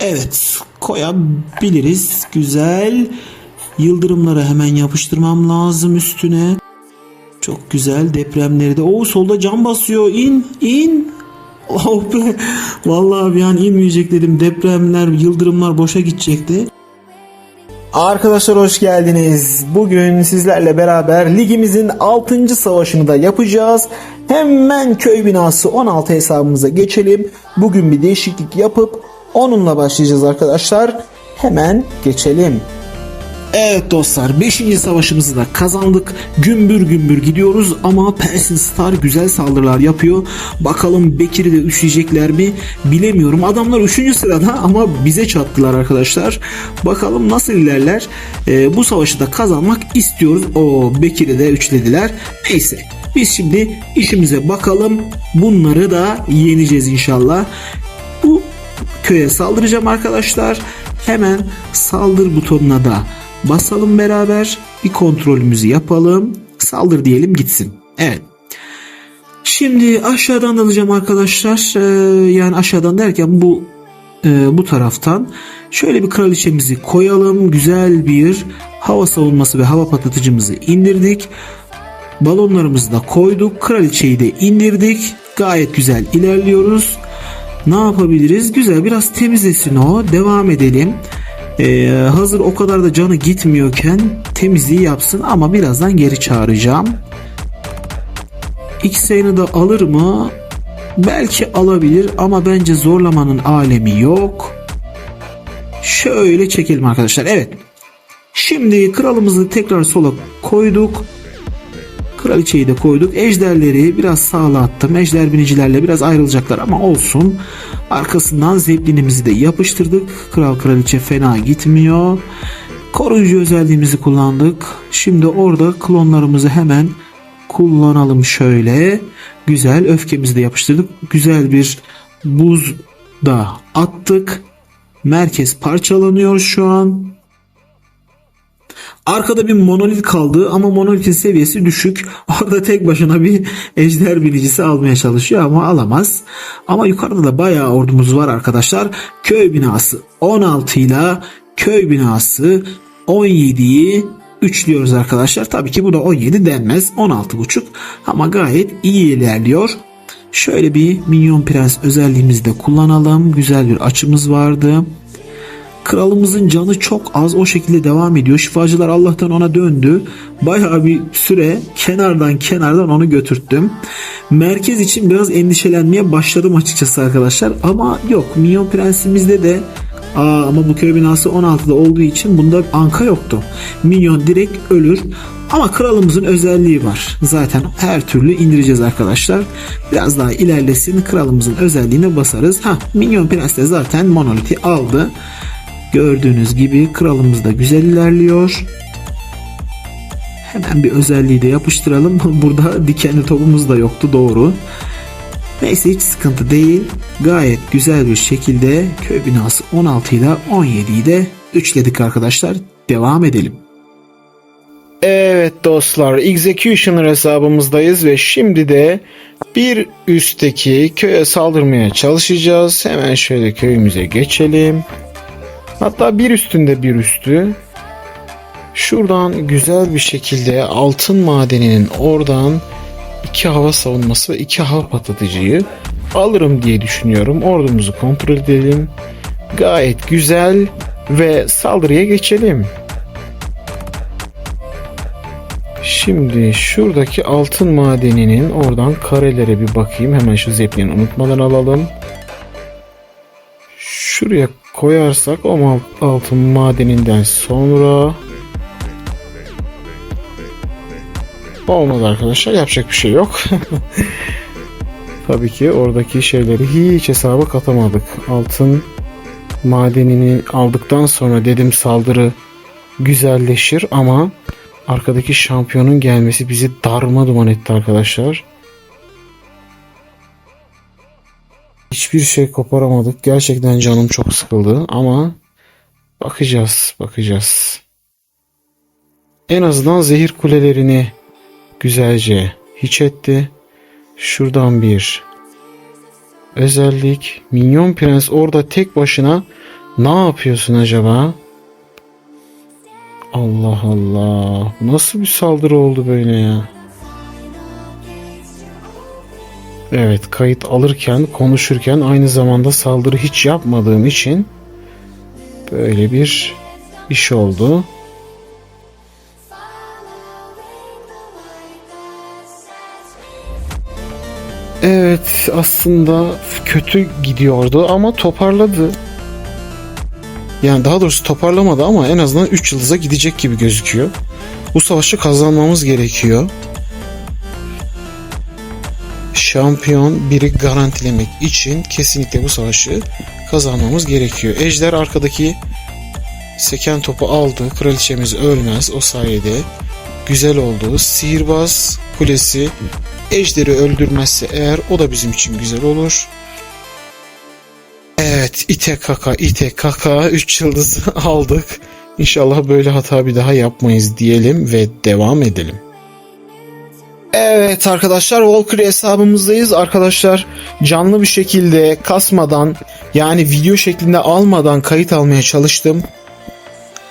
Evet koyabiliriz. Güzel. Yıldırımları hemen yapıştırmam lazım üstüne. Çok güzel depremleri de. Oo solda cam basıyor. İn in. Oh be. Vallahi bir an inmeyecek dedim. Depremler, yıldırımlar boşa gidecekti. Arkadaşlar hoş geldiniz. Bugün sizlerle beraber ligimizin 6. savaşını da yapacağız. Hemen köy binası 16 hesabımıza geçelim. Bugün bir değişiklik yapıp onunla başlayacağız arkadaşlar. Hemen geçelim. Evet dostlar 5. savaşımızı da kazandık. Gümbür gümbür gidiyoruz ama Persin Star güzel saldırılar yapıyor. Bakalım Bekir'i de üçleyecekler mi bilemiyorum. Adamlar 3. sırada ama bize çattılar arkadaşlar. Bakalım nasıl ilerler. Ee, bu savaşı da kazanmak istiyoruz. O Bekir'i de üçlediler. Neyse biz şimdi işimize bakalım. Bunları da yeneceğiz inşallah. Bu köye saldıracağım arkadaşlar. Hemen saldır butonuna da basalım beraber. Bir kontrolümüzü yapalım. Saldır diyelim gitsin. Evet. Şimdi aşağıdan alacağım arkadaşlar. Ee, yani aşağıdan derken bu e, bu taraftan şöyle bir kraliçemizi koyalım. Güzel bir hava savunması ve hava patlatıcımızı indirdik. Balonlarımızı da koyduk. Kraliçeyi de indirdik. Gayet güzel ilerliyoruz. Ne yapabiliriz? Güzel biraz temizlesin o. Devam edelim. Ee, hazır o kadar da canı gitmiyorken temizliği yapsın ama birazdan geri çağıracağım. X-Sayını da alır mı? Belki alabilir ama bence zorlamanın alemi yok. Şöyle çekelim arkadaşlar. Evet. Şimdi kralımızı tekrar sola koyduk. Kraliçeyi de koyduk. Ejderleri biraz sağla attım. Ejder binicilerle biraz ayrılacaklar ama olsun. Arkasından zeplinimizi de yapıştırdık. Kral kraliçe fena gitmiyor. Koruyucu özelliğimizi kullandık. Şimdi orada klonlarımızı hemen kullanalım şöyle. Güzel öfkemizi de yapıştırdık. Güzel bir buz da attık. Merkez parçalanıyor şu an. Arkada bir monolit kaldı ama monolitin seviyesi düşük. Orada tek başına bir ejder binicisi almaya çalışıyor ama alamaz. Ama yukarıda da bayağı ordumuz var arkadaşlar. Köy binası 16 ile köy binası 17'yi üçlüyoruz arkadaşlar. Tabii ki bu da 17 denmez. 16.5 ama gayet iyi ilerliyor. Şöyle bir minyon prens özelliğimizi de kullanalım. Güzel bir açımız vardı. Kralımızın canı çok az o şekilde devam ediyor. Şifacılar Allah'tan ona döndü. Bayağı bir süre kenardan kenardan onu götürttüm. Merkez için biraz endişelenmeye başladım açıkçası arkadaşlar. Ama yok Minyon Prensimizde de Aa, ama bu köy binası 16'da olduğu için bunda anka yoktu. Minyon direkt ölür. Ama kralımızın özelliği var. Zaten her türlü indireceğiz arkadaşlar. Biraz daha ilerlesin kralımızın özelliğine basarız. Ha, Minyon Prens de zaten monoliti aldı. Gördüğünüz gibi kralımız da güzel ilerliyor. Hemen bir özelliği de yapıştıralım. Burada dikenli topumuz da yoktu doğru. Neyse hiç sıkıntı değil. Gayet güzel bir şekilde köy binası 16 ile 17'yi de üçledik arkadaşlar. Devam edelim. Evet dostlar Executioner hesabımızdayız ve şimdi de bir üstteki köye saldırmaya çalışacağız. Hemen şöyle köyümüze geçelim. Hatta bir üstünde bir üstü. Şuradan güzel bir şekilde altın madeninin oradan iki hava savunması ve iki hava patlatıcıyı alırım diye düşünüyorum. Ordumuzu kontrol edelim. Gayet güzel ve saldırıya geçelim. Şimdi şuradaki altın madeninin oradan karelere bir bakayım. Hemen şu zeplini unutmadan alalım. Şuraya koyarsak o altın madeninden sonra olmadı arkadaşlar. Yapacak bir şey yok. Tabii ki oradaki şeyleri hiç hesaba katamadık. Altın madenini aldıktan sonra dedim saldırı güzelleşir ama arkadaki şampiyonun gelmesi bizi darma duman etti arkadaşlar. Hiçbir şey koparamadık. Gerçekten canım çok sıkıldı ama bakacağız, bakacağız. En azından zehir kulelerini güzelce hiç etti. Şuradan bir özellik. Minyon Prens orada tek başına Ne yapıyorsun acaba? Allah Allah. Nasıl bir saldırı oldu böyle ya? Evet kayıt alırken konuşurken aynı zamanda saldırı hiç yapmadığım için böyle bir iş oldu. Evet aslında kötü gidiyordu ama toparladı. Yani daha doğrusu toparlamadı ama en azından 3 yıldıza gidecek gibi gözüküyor. Bu savaşı kazanmamız gerekiyor. Şampiyon biri garantilemek için kesinlikle bu savaşı kazanmamız gerekiyor. Ejder arkadaki seken topu aldı. Kraliçemiz ölmez o sayede. Güzel oldu. Sihirbaz kulesi Ejderi öldürmezse eğer o da bizim için güzel olur. Evet ite kaka ite kaka 3 yıldızı aldık. İnşallah böyle hata bir daha yapmayız diyelim ve devam edelim. Evet arkadaşlar Valkyrie hesabımızdayız. Arkadaşlar canlı bir şekilde kasmadan yani video şeklinde almadan kayıt almaya çalıştım.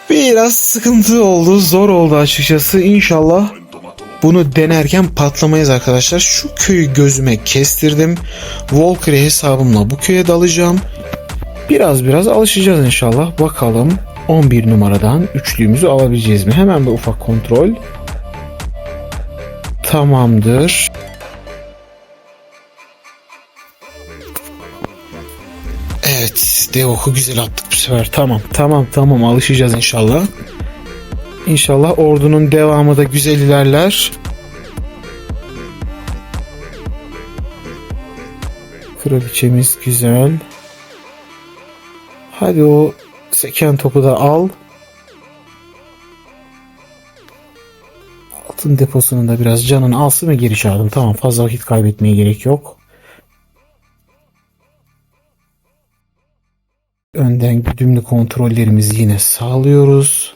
Biraz sıkıntı oldu, zor oldu açıkçası. İnşallah bunu denerken patlamayız arkadaşlar. Şu köyü gözüme kestirdim. Valkyrie hesabımla bu köye dalacağım. Biraz biraz alışacağız inşallah. Bakalım 11 numaradan üçlüğümüzü alabileceğiz mi? Hemen bir ufak kontrol. Tamamdır. Evet, Devok'u güzel attık bu sefer. Tamam, tamam, tamam. Alışacağız inşallah. İnşallah ordunun devamı da güzel ilerler. Kraliçemiz güzel. Hadi o seken topu da al. Altın deposunun da biraz canını alsın ve geri çağırdım. Tamam fazla vakit kaybetmeye gerek yok. Önden güdümlü kontrollerimizi yine sağlıyoruz.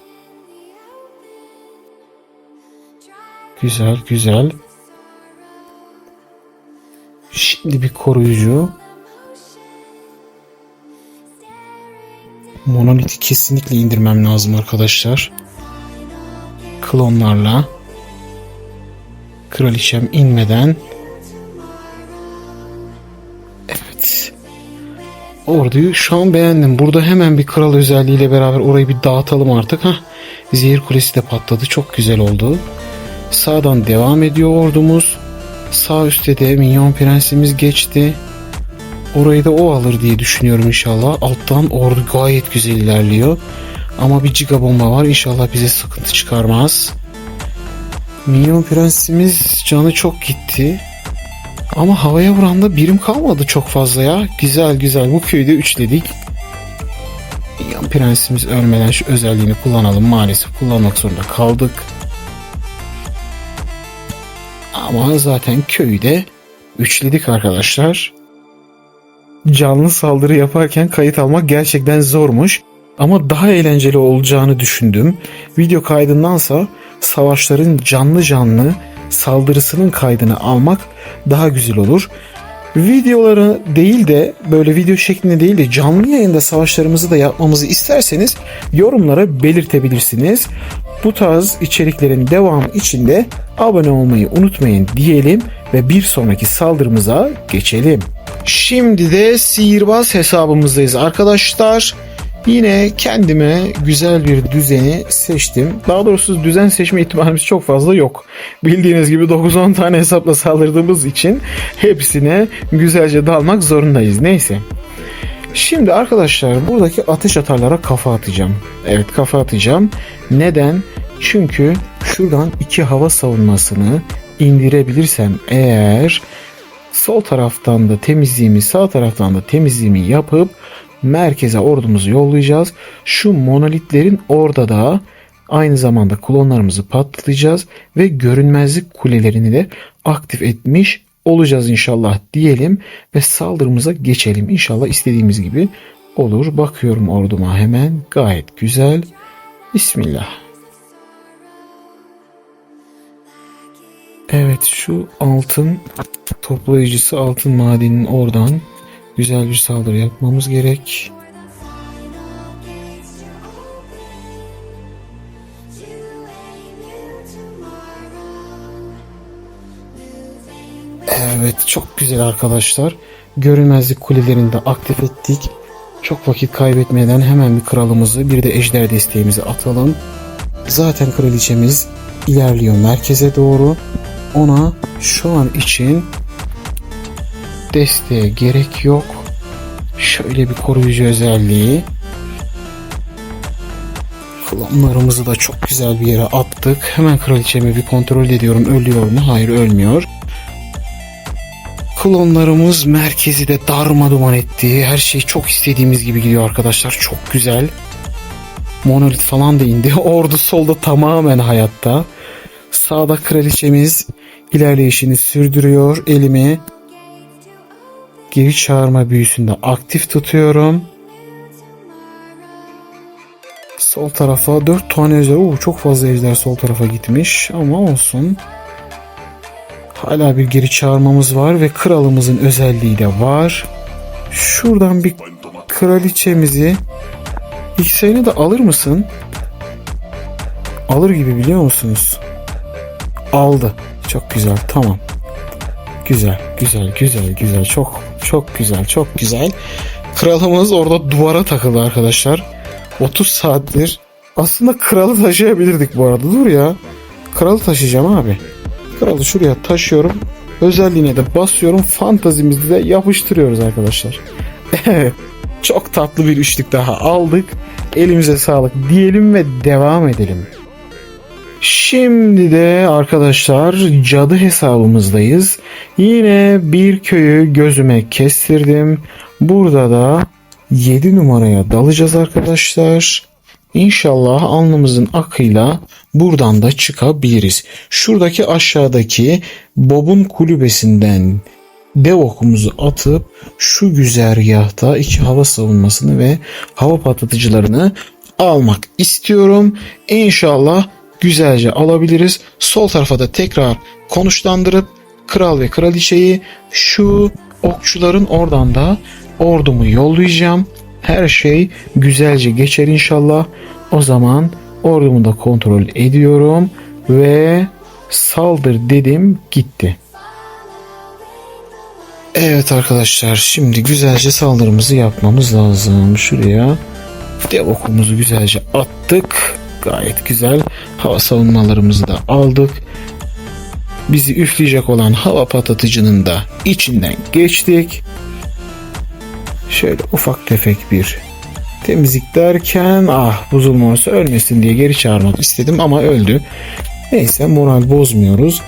Güzel güzel. Şimdi bir koruyucu. Monoliti kesinlikle indirmem lazım arkadaşlar. Klonlarla. Kraliçem inmeden. Evet. Orduyu şu an beğendim. Burada hemen bir kral özelliğiyle beraber orayı bir dağıtalım artık. Hah. Zehir kulesi de patladı. Çok güzel oldu. Sağdan devam ediyor ordumuz. Sağ üstte de minyon prensimiz geçti. Orayı da o alır diye düşünüyorum inşallah. Alttan ordu gayet güzel ilerliyor. Ama bir giga bomba var. İnşallah bize sıkıntı çıkarmaz. Minyon prensimiz canı çok gitti. Ama havaya vuranda birim kalmadı çok fazla ya. Güzel güzel bu köyü de üçledik. Minyon prensimiz ölmeden şu özelliğini kullanalım. Maalesef kullanmak zorunda kaldık. Ama zaten köyde üçledik arkadaşlar. Canlı saldırı yaparken kayıt almak gerçekten zormuş. Ama daha eğlenceli olacağını düşündüm. Video kaydındansa savaşların canlı canlı saldırısının kaydını almak daha güzel olur. Videoları değil de böyle video şeklinde değil de canlı yayında savaşlarımızı da yapmamızı isterseniz yorumlara belirtebilirsiniz. Bu tarz içeriklerin devamı için de abone olmayı unutmayın diyelim ve bir sonraki saldırımıza geçelim. Şimdi de sihirbaz hesabımızdayız arkadaşlar. Yine kendime güzel bir düzeni seçtim. Daha doğrusu düzen seçme ihtimalimiz çok fazla yok. Bildiğiniz gibi 9-10 tane hesapla saldırdığımız için hepsine güzelce dalmak zorundayız. Neyse. Şimdi arkadaşlar buradaki ateş atarlara kafa atacağım. Evet kafa atacağım. Neden? Çünkü şuradan iki hava savunmasını indirebilirsem eğer sol taraftan da temizliğimi sağ taraftan da temizliğimi yapıp merkeze ordumuzu yollayacağız. Şu monolitlerin orada da aynı zamanda klonlarımızı patlatacağız ve görünmezlik kulelerini de aktif etmiş olacağız inşallah diyelim ve saldırımıza geçelim. İnşallah istediğimiz gibi olur. Bakıyorum orduma hemen gayet güzel. Bismillah. Evet şu altın toplayıcısı altın madeninin oradan güzel bir saldırı yapmamız gerek. Evet çok güzel arkadaşlar. Görünmezlik kulelerini de aktif ettik. Çok vakit kaybetmeden hemen bir kralımızı bir de ejder desteğimizi atalım. Zaten kraliçemiz ilerliyor merkeze doğru. Ona şu an için desteğe gerek yok. Şöyle bir koruyucu özelliği. Klonlarımızı da çok güzel bir yere attık. Hemen kraliçemi bir kontrol ediyorum. Ölüyor mu? Hayır ölmüyor. Klonlarımız merkezi de darma duman etti. Her şey çok istediğimiz gibi gidiyor arkadaşlar. Çok güzel. Monolit falan da indi. Ordu solda tamamen hayatta. Sağda kraliçemiz ilerleyişini sürdürüyor. Elimi geri çağırma büyüsünde aktif tutuyorum. Sol tarafa 4 tane ejder. Oo, çok fazla ejder sol tarafa gitmiş ama olsun. Hala bir geri çağırmamız var ve kralımızın özelliği de var. Şuradan bir kraliçemizi X'ini de alır mısın? Alır gibi biliyor musunuz? Aldı. Çok güzel. Tamam. Güzel, güzel, güzel, güzel. Çok, çok güzel, çok güzel. Kralımız orada duvara takıldı arkadaşlar. 30 saattir. Aslında kralı taşıyabilirdik bu arada. Dur ya. Kralı taşıyacağım abi. Kralı şuraya taşıyorum. Özelliğine de basıyorum. Fantazimizi de yapıştırıyoruz arkadaşlar. Çok tatlı bir üçlük daha aldık. Elimize sağlık diyelim ve devam edelim. Şimdi de arkadaşlar cadı hesabımızdayız. Yine bir köyü gözüme kestirdim. Burada da 7 numaraya dalacağız arkadaşlar. İnşallah alnımızın akıyla buradan da çıkabiliriz. Şuradaki aşağıdaki Bob'un kulübesinden dev okumuzu atıp şu güzergahta iki hava savunmasını ve hava patlatıcılarını almak istiyorum. İnşallah güzelce alabiliriz. Sol tarafa da tekrar konuşlandırıp kral ve kraliçeyi şu okçuların oradan da ordumu yollayacağım. Her şey güzelce geçer inşallah. O zaman ordumu da kontrol ediyorum ve saldır dedim gitti. Evet arkadaşlar şimdi güzelce saldırımızı yapmamız lazım. Şuraya dev okumuzu güzelce attık. Gayet güzel. Hava savunmalarımızı da aldık. Bizi üfleyecek olan hava patlatıcının da içinden geçtik. Şöyle ufak tefek bir temizlik derken ah buzulması ölmesin diye geri çağırmak istedim ama öldü. Neyse moral bozmuyoruz.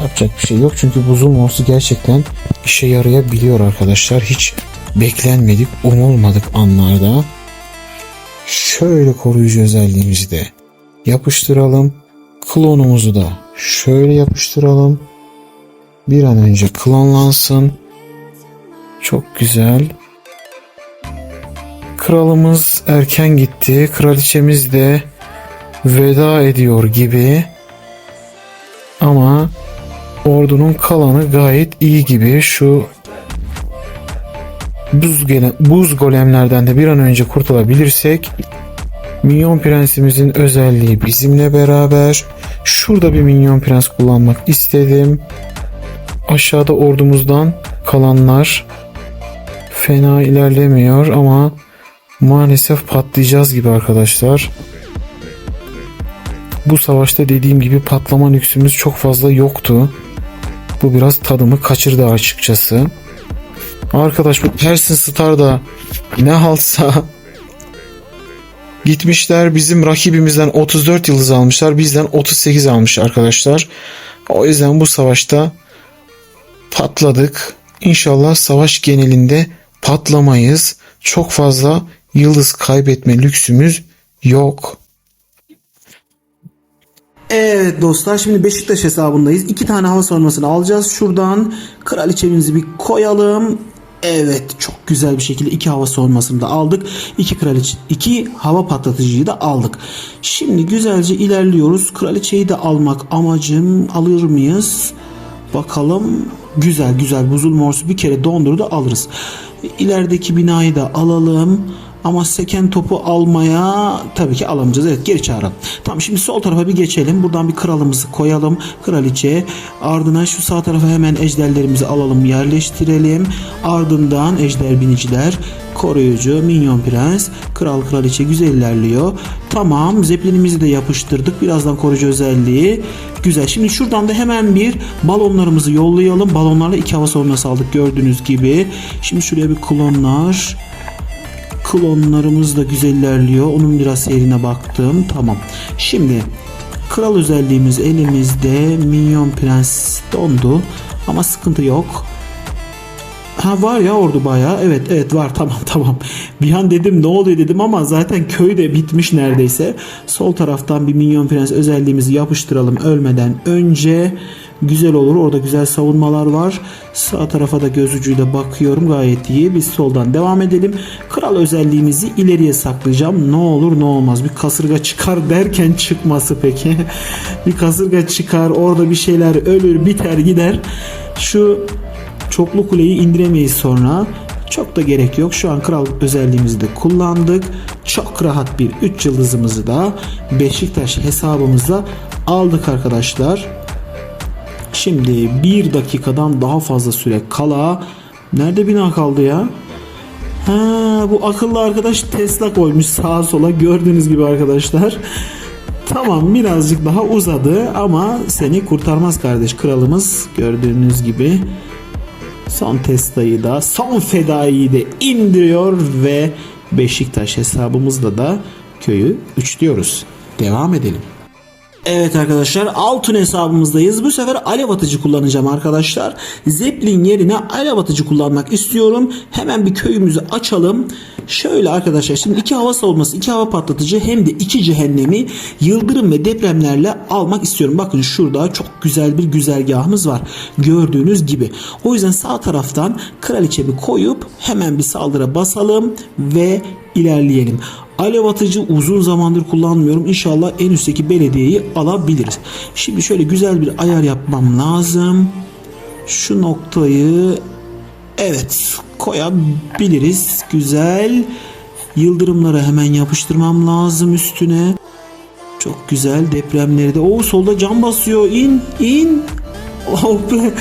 Yapacak bir şey yok çünkü buzul morsu gerçekten işe yarayabiliyor arkadaşlar. Hiç beklenmedik, umulmadık anlarda. Şöyle koruyucu özelliğimizi de yapıştıralım. Klonumuzu da şöyle yapıştıralım. Bir an önce klonlansın. Çok güzel. Kralımız erken gitti. Kraliçemiz de veda ediyor gibi. Ama ordunun kalanı gayet iyi gibi. Şu buz, gele, buz golemlerden de bir an önce kurtulabilirsek Minyon Prensimizin özelliği bizimle beraber. Şurada bir Minyon Prens kullanmak istedim. Aşağıda ordumuzdan kalanlar fena ilerlemiyor ama maalesef patlayacağız gibi arkadaşlar. Bu savaşta dediğim gibi patlama lüksümüz çok fazla yoktu. Bu biraz tadımı kaçırdı açıkçası. Arkadaş bu Persin Star da ne halsa gitmişler bizim rakibimizden 34 yıldız almışlar. Bizden 38 almış arkadaşlar. O yüzden bu savaşta patladık. İnşallah savaş genelinde patlamayız. Çok fazla yıldız kaybetme lüksümüz yok. Evet dostlar şimdi Beşiktaş hesabındayız. İki tane hava savunmasını alacağız. Şuradan kraliçemizi bir koyalım. Evet çok güzel bir şekilde iki hava savunmasını da aldık. İki kraliçe, iki hava patlatıcıyı da aldık. Şimdi güzelce ilerliyoruz. Kraliçeyi de almak amacım. Alır mıyız? Bakalım. Güzel güzel buzul morsu bir kere dondurdu alırız. İlerideki binayı da alalım. Ama seken topu almaya tabii ki alamayacağız. Evet geri çağıralım. Tamam şimdi sol tarafa bir geçelim. Buradan bir kralımızı koyalım. Kraliçe. Ardından şu sağ tarafa hemen ejderlerimizi alalım yerleştirelim. Ardından ejder biniciler, koruyucu, minyon prens, kral kraliçe güzel ilerliyor. Tamam zeplinimizi de yapıştırdık. Birazdan koruyucu özelliği. Güzel. Şimdi şuradan da hemen bir balonlarımızı yollayalım. Balonlarla iki hava savunması aldık gördüğünüz gibi. Şimdi şuraya bir klonlar. Klonlarımız da güzel ilerliyor. Onun biraz seyrine baktım. Tamam. Şimdi kral özelliğimiz elimizde. Minyon prens dondu. Ama sıkıntı yok. Ha var ya ordu bayağı. Evet evet var tamam tamam. Bir an dedim ne oluyor dedim ama zaten köy de bitmiş neredeyse. Sol taraftan bir minyon prens özelliğimizi yapıştıralım ölmeden önce. Güzel olur. Orada güzel savunmalar var. Sağ tarafa da göz ucuyla bakıyorum. Gayet iyi. Biz soldan devam edelim. Kral özelliğimizi ileriye saklayacağım. Ne olur ne olmaz. Bir kasırga çıkar derken çıkması peki. bir kasırga çıkar. Orada bir şeyler ölür biter gider. Şu Çoklu kuleyi indiremeyiz sonra. Çok da gerek yok. Şu an kral özelliğimizi de kullandık. Çok rahat bir 3 yıldızımızı da Beşiktaş hesabımıza aldık arkadaşlar. Şimdi bir dakikadan daha fazla süre kala nerede bina kaldı ya? Ha bu akıllı arkadaş Tesla koymuş sağa sola gördüğünüz gibi arkadaşlar. Tamam birazcık daha uzadı ama seni kurtarmaz kardeş kralımız gördüğünüz gibi. Son Tesla'yı da son fedaiyi de indiriyor ve Beşiktaş hesabımızda da köyü üçlüyoruz. Devam edelim. Evet arkadaşlar altın hesabımızdayız. Bu sefer alev atıcı kullanacağım arkadaşlar. Zeppelin yerine alev atıcı kullanmak istiyorum. Hemen bir köyümüzü açalım. Şöyle arkadaşlar şimdi iki hava savunması, iki hava patlatıcı hem de iki cehennemi yıldırım ve depremlerle almak istiyorum. Bakın şurada çok güzel bir güzergahımız var. Gördüğünüz gibi. O yüzden sağ taraftan kraliçemi koyup hemen bir saldırı basalım ve ilerleyelim. Alev atıcı uzun zamandır kullanmıyorum. İnşallah en üstteki belediyeyi alabiliriz. Şimdi şöyle güzel bir ayar yapmam lazım. Şu noktayı evet koyabiliriz. Güzel. Yıldırımları hemen yapıştırmam lazım üstüne. Çok güzel depremleri de. O solda cam basıyor. İn, in. Oh be.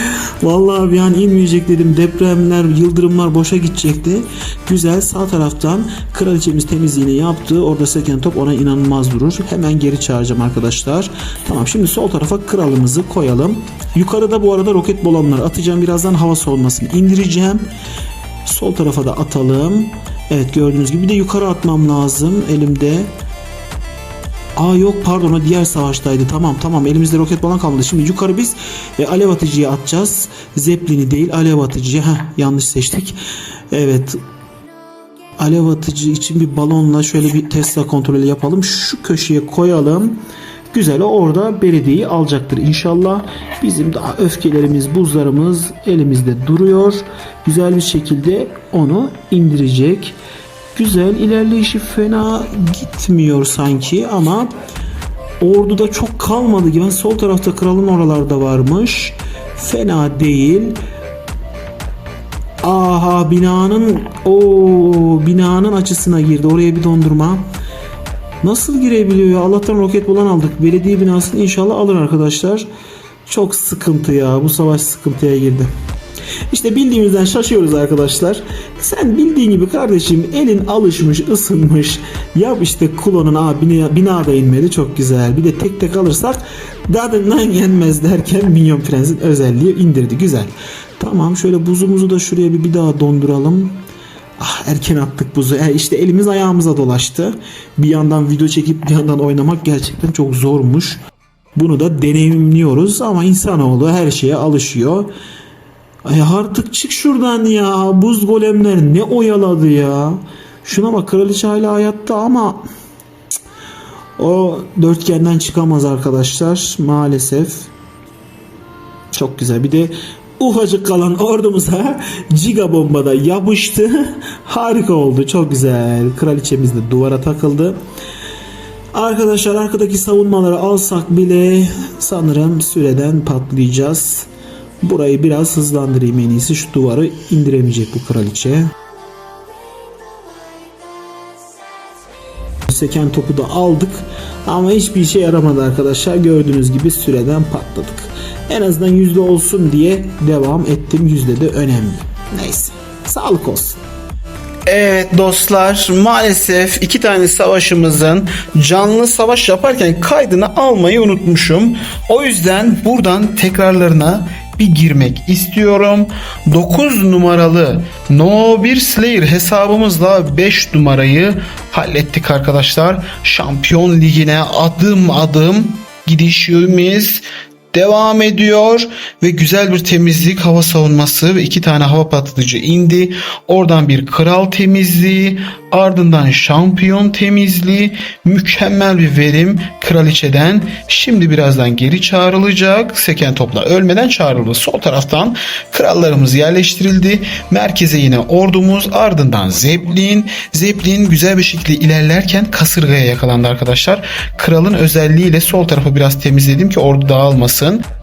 Vallahi bir an inmeyecek dedim. Depremler, yıldırımlar boşa gidecekti. Güzel sağ taraftan kraliçemiz temizliğini yaptı. Orada seken top ona inanılmaz durur. Hemen geri çağıracağım arkadaşlar. Tamam şimdi sol tarafa kralımızı koyalım. Yukarıda bu arada roket balonları atacağım. Birazdan hava savunmasını indireceğim. Sol tarafa da atalım. Evet gördüğünüz gibi bir de yukarı atmam lazım elimde. Aa yok pardon o diğer savaştaydı. Tamam tamam elimizde roket balon kalmadı. Şimdi yukarı biz e, alev atıcıya atacağız. Zeppelini değil alev atıcıya. Heh, yanlış seçtik. Evet. Alev atıcı için bir balonla şöyle bir Tesla kontrolü yapalım. Şu köşeye koyalım. Güzel orada belediyeyi alacaktır inşallah. Bizim daha öfkelerimiz, buzlarımız elimizde duruyor. Güzel bir şekilde onu indirecek. Güzel ilerleyişi fena gitmiyor sanki ama orduda çok kalmadı gibi. Sol tarafta kralın oralarda varmış. Fena değil. Aha binanın o binanın açısına girdi. Oraya bir dondurma. Nasıl girebiliyor ya? Allah'tan roket bulan aldık. Belediye binasını inşallah alır arkadaşlar. Çok sıkıntı ya. Bu savaş sıkıntıya girdi. İşte bildiğimizden şaşıyoruz arkadaşlar. Sen bildiğin gibi kardeşim elin alışmış, ısınmış. Yap işte klonun aa bina, binada inmedi çok güzel. Bir de tek tek alırsak dadından yenmez derken Minyon Prens'in özelliği indirdi. Güzel. Tamam şöyle buzumuzu da şuraya bir, bir daha donduralım. Ah erken attık buzu. E işte elimiz ayağımıza dolaştı. Bir yandan video çekip bir yandan oynamak gerçekten çok zormuş. Bunu da deneyimliyoruz ama insanoğlu her şeye alışıyor. Ay artık çık şuradan ya. Buz golemler ne oyaladı ya. Şuna bak kraliçe hala hayatta ama cık, o dörtgenden çıkamaz arkadaşlar maalesef. Çok güzel. Bir de ufacık kalan ordumuza giga bombada yapıştı. Harika oldu. Çok güzel. Kraliçemiz de duvara takıldı. Arkadaşlar arkadaki savunmaları alsak bile sanırım süreden patlayacağız. Burayı biraz hızlandırayım en iyisi. Şu duvarı indiremeyecek bu kraliçe. seken topu da aldık. Ama hiçbir işe yaramadı arkadaşlar. Gördüğünüz gibi süreden patladık. En azından yüzde olsun diye devam ettim. Yüzde de önemli. Neyse. Sağlık olsun. Evet dostlar maalesef iki tane savaşımızın canlı savaş yaparken kaydını almayı unutmuşum. O yüzden buradan tekrarlarına bir girmek istiyorum. 9 numaralı No 1 Slayer hesabımızla 5 numarayı hallettik arkadaşlar. Şampiyon ligine adım adım gidişimiz devam ediyor ve güzel bir temizlik hava savunması ve iki tane hava patlatıcı indi. Oradan bir kral temizliği ardından şampiyon temizliği mükemmel bir verim kraliçeden şimdi birazdan geri çağrılacak. Seken topla ölmeden çağrıldı. Sol taraftan krallarımız yerleştirildi. Merkeze yine ordumuz ardından Zeppelin. Zeppelin güzel bir şekilde ilerlerken kasırgaya yakalandı arkadaşlar. Kralın özelliğiyle sol tarafı biraz temizledim ki ordu dağılmasın.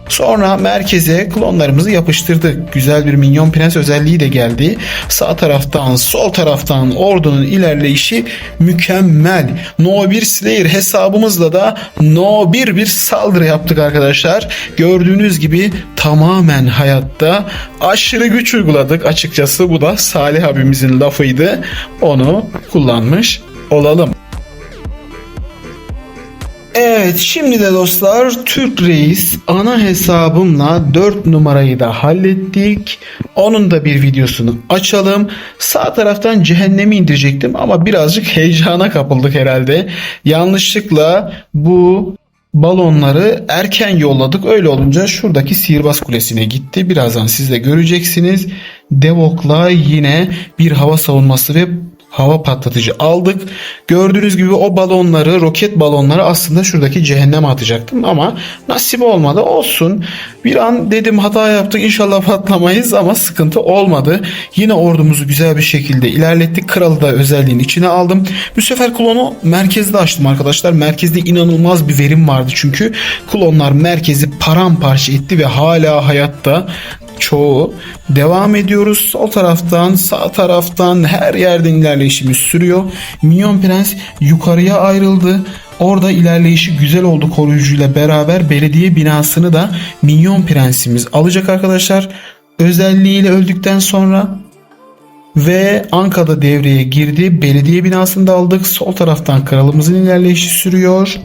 Sonra merkeze klonlarımızı yapıştırdık. Güzel bir minyon prens özelliği de geldi. Sağ taraftan, sol taraftan ordunun ilerleyişi mükemmel. No 1 Slayer hesabımızla da No 1 bir saldırı yaptık arkadaşlar. Gördüğünüz gibi tamamen hayatta aşırı güç uyguladık açıkçası. Bu da Salih abimizin lafıydı. Onu kullanmış olalım. Evet şimdi de dostlar Türk Reis ana hesabımla 4 numarayı da hallettik. Onun da bir videosunu açalım. Sağ taraftan cehennemi indirecektim ama birazcık heyecana kapıldık herhalde. Yanlışlıkla bu balonları erken yolladık. Öyle olunca şuradaki sihirbaz kulesine gitti. Birazdan siz de göreceksiniz. Devok'la yine bir hava savunması ve hava patlatıcı aldık. Gördüğünüz gibi o balonları, roket balonları aslında şuradaki cehenneme atacaktım ama nasip olmadı. Olsun. Bir an dedim hata yaptık inşallah patlamayız ama sıkıntı olmadı. Yine ordumuzu güzel bir şekilde ilerlettik. Kralı da özelliğin içine aldım. Bu sefer klonu merkezde açtım arkadaşlar. Merkezde inanılmaz bir verim vardı çünkü klonlar merkezi paramparça etti ve hala hayatta çoğu. Devam ediyoruz. Sol taraftan, sağ taraftan her yerden ilerleyişimiz sürüyor. Minyon Prens yukarıya ayrıldı. Orada ilerleyişi güzel oldu koruyucuyla beraber belediye binasını da Minyon Prensimiz alacak arkadaşlar. Özelliğiyle öldükten sonra ve Anka'da devreye girdi. Belediye binasını da aldık. Sol taraftan kralımızın ilerleyişi sürüyor.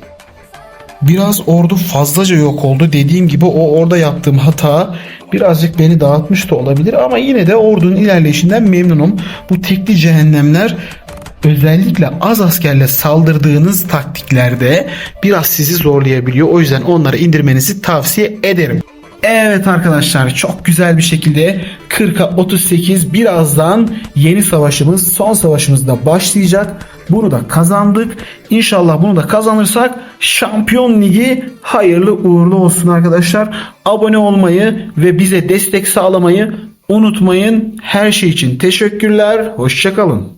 Biraz ordu fazlaca yok oldu. Dediğim gibi o orada yaptığım hata birazcık beni dağıtmış da olabilir ama yine de ordunun ilerleyişinden memnunum. Bu tekli cehennemler özellikle az askerle saldırdığınız taktiklerde biraz sizi zorlayabiliyor. O yüzden onları indirmenizi tavsiye ederim. Evet arkadaşlar çok güzel bir şekilde 40'a 38 birazdan yeni savaşımız son savaşımız da başlayacak. Bunu da kazandık. İnşallah bunu da kazanırsak Şampiyon Ligi hayırlı uğurlu olsun arkadaşlar. Abone olmayı ve bize destek sağlamayı unutmayın. Her şey için teşekkürler. Hoşçakalın.